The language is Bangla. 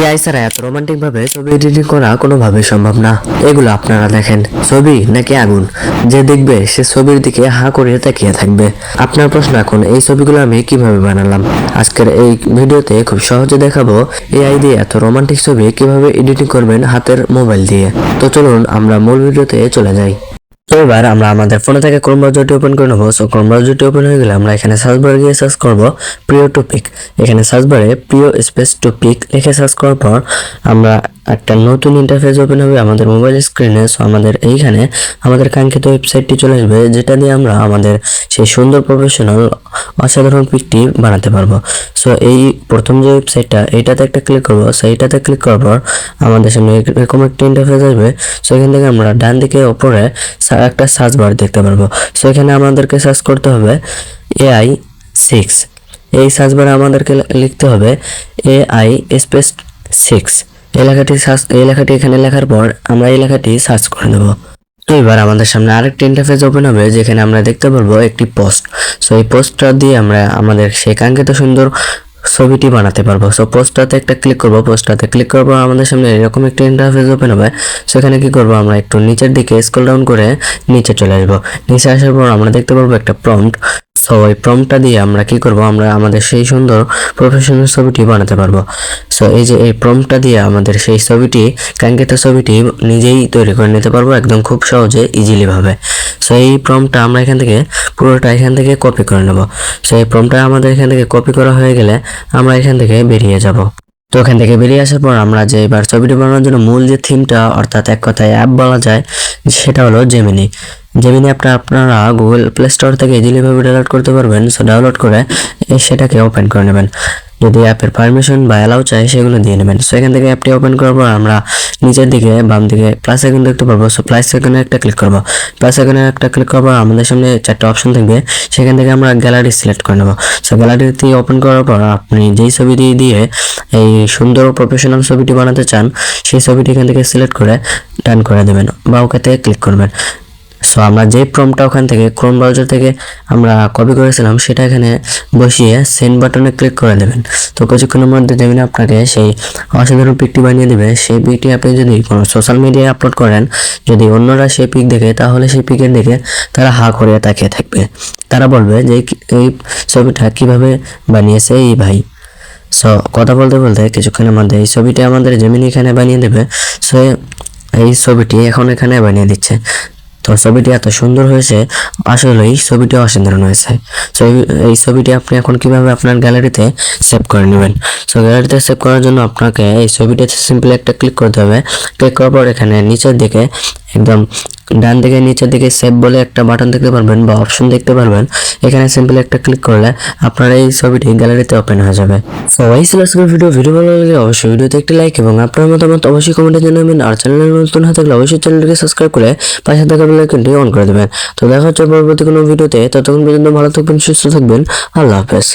এআই ছাড়া এত রোমান্টিক ভাবে ছবি এডিটিং করা কোনোভাবেই সম্ভব না। এগুলো আপনারা দেখেন। ছবি নাকি আগুন? যে দেখবে, সে ছবির দিকে হা করে তাকিয়ে থাকবে। আপনার প্রশ্ন এখন, এই ছবিগুলো আমি কীভাবে বানালাম? আজকের এই ভিডিওতে খুব সহজে দেখাবো এআই দিয়ে এত রোমান্টিক ছবি কীভাবে এডিটিং করবেন হাতের মোবাইল দিয়ে। তো চলুন আমরা মূল ভিডিওতে চলে যাই। এবার আমরা আমাদের ফোনে থেকে ক্রোম ব্রাউজারটি ওপেন করে নেব। সো ক্রোম ব্রাউজারটি ওপেন হয়ে গেলে আমরা এখানে সার্চ বারে গিয়ে সার্চ করব প্রিয় টপিক এখানে সার্চ বারে প্রিয় স্পেস টপিক লিখে সার্চ করার পর আমরা একটা নতুন ইন্টারফেস ওপেন হবে আমাদের মোবাইল স্ক্রিনে সো আমাদের এইখানে আমাদের কাঙ্ক্ষিত ওয়েবসাইটটি চলে আসবে, যেটা দিয়ে আমরা আমাদের সেই সুন্দর প্রফেশনাল অসাধারণ পিকটি বানাতে পারব। সো এই প্রথম যে ওয়েবসাইটটা এইটাতে একটা ক্লিক করব। সো ক্লিক করার পর আমাদের সামনে এরকম একটা ইন্টারফেস আসবে। সো এখান থেকে আমরা ডান দিকে ওপরে একটা সার্চ বার দেখতে পারব। সো এখানে আমাদেরকে সার্চ করতে হবে এআই সিক্স এই সার্চ বারে আমাদেরকে লিখতে হবে এআই স্পেস সিক্স এই লেখাটি সার্চ এই এখানে লেখার পর আমরা এই সার্চ করে তো এবার আমাদের সামনে আরেকটি ইন্টারফেস ওপেন হবে, যেখানে আমরা দেখতে পারব একটি পোস্ট সো এই পোস্টটা দিয়ে আমরা আমাদের সেই কাঙ্ক্ষিত সুন্দর ছবিটি বানাতে পারব। সো পোস্টটাতে একটা ক্লিক করব। পোস্টটাতে ক্লিক করার পর আমাদের সামনে এরকম একটা ইন্টারফেস ওপেন হবে। সেখানে কি করব আমরা একটু নিচের দিকে স্ক্রল ডাউন করে নিচে চলে আসব। নিচে আসার পর আমরা দেখতে পারব একটা প্রম্পট সো ওই প্রম্পটটা দিয়ে আমরা কি করব? আমরা আমাদের সেই সুন্দর প্রফেশনাল ছবিটি বানাতে পারব। সো এই যে এই প্রম্পটটা দিয়ে আমাদের সেই ছবিটি, কাঙ্ক্ষিত ছবিটি নিজেই তৈরি করে নিতে পারব একদম খুব সহজে ইজিলি ভাবে। সো এই প্রম্পটটা আমরা এখান থেকে পুরোটা এখান থেকে কপি করে নেব। সো এই প্রম্পটটা আমাদের এখান থেকে কপি করা হয়ে গেলে আমরা এখান থেকে বেরিয়ে যাব। তো ওখান থেকে বেরিয়ে আসার পর আমরা যে এবার ছবিটি বানানোর জন্য মূল যে থিমটা অর্থাৎ এক কথায় অ্যাপ বলা যায়, সেটা হলো জেমিনি জেমিনি অ্যাপটা আপনারা গুগল প্লে স্টোর থেকে ইজিলিভাবে ডাউনলোড করতে পারবেন সো ডাউনলোড করে সেটাকে ওপেন করে নেবেন। যদি অ্যাপের পারমিশন বা অ্যালাউ চাই, সেগুলো দিয়ে নেবেন। সো এখান থেকে অ্যাপটি ওপেন করার পর আমরা নিচের দিকে, বাম দিকে প্লাস আইকন দেখতে পারব সো প্লাস আইকনে একটা ক্লিক করব। প্লাস আইকনে একটা ক্লিক পর আমাদের সামনে চারটা অপশন থাকবে। সেখান থেকে আমরা গ্যালারি সিলেক্ট করে নেব। সো গ্যালারিতে ওপেন করার পর আপনি যেই ছবিটি দিয়ে এই সুন্দর প্রফেশনাল ছবিটি বানাতে চান, সেই ছবিটি এখান থেকে সিলেক্ট করে ডান করে দেবেন বা ওখানে ক্লিক করবেন। সো আমরা যে প্রমটা ওখান থেকে ক্রোম ব্রাউজার থেকে আমরা কপি করেছিলাম, সেটা এখানে বসিয়ে সেন্ড বাটনে ক্লিক করে দেবেন। তো কিছুক্ষণের মধ্যে যেমনি আপনাকে সেই অসাধারণ পিকটি বানিয়ে দেবে। সেই পিকটি আপনি যদি কোনো সোশ্যাল মিডিয়ায় আপলোড করেন, যদি অন্যরা সেই পিক দেখে, তাহলে সেই পিকের দিকে তারা হা করে তাকিয়ে থাকবে। তারা বলবে যে এই ছবিটা কীভাবে বানিয়েছে এই ভাই? সো কথা বলতে বলতে কিছুক্ষণের মধ্যে এই ছবিটি আমাদের জমিন এখানে বানিয়ে দেবে। সো এই ছবিটি এখন এখানে বানিয়ে দিচ্ছে। তো ছবিটি এত সুন্দর হয়েছে আসলে এই ছবিটি অসাধারণ হয়েছে। এই ছবিটি আপনি এখন কীভাবে আপনার গ্যালারিতে সেভ করে নেবেন? সো গ্যালারিতে সেভ করার জন্য আপনাকে এই ছবিটিতে সিম্পলি একটা ক্লিক করতে হবে। ক্লিক করার পর এখানে নিচের দিকে একদম ডান দিকে, নিচের দিকে সেভ বলে একটা বাটন দেখতে পারবেন বা অপশন দেখতে পারবেন। এখানে সিম্পলি একটা ক্লিক করলে আপনার এই ছবিটি গ্যালারিতে ওপেন হয়ে যাবে। সো আজকের ভিডিও ভিডিও ভালো লাগলে অবশ্যই ভিডিওতে একটি লাইক এবং আপনার মতামত অবশ্যই কমেন্টে জানাবেন। আর চ্যানেলে নতুন হয়ে থাকলে অবশ্যই চ্যানেলটিকে সাবস্ক্রাইব করে পাশে থাকা বেল আইকনটি অন করে দেবেন। তো দেখা হচ্ছে পরবর্তী কোনো ভিডিওতে ততক্ষণ পর্যন্ত ভালো থাকবেন, সুস্থ থাকবেন। আল্লাহ হাফেজ।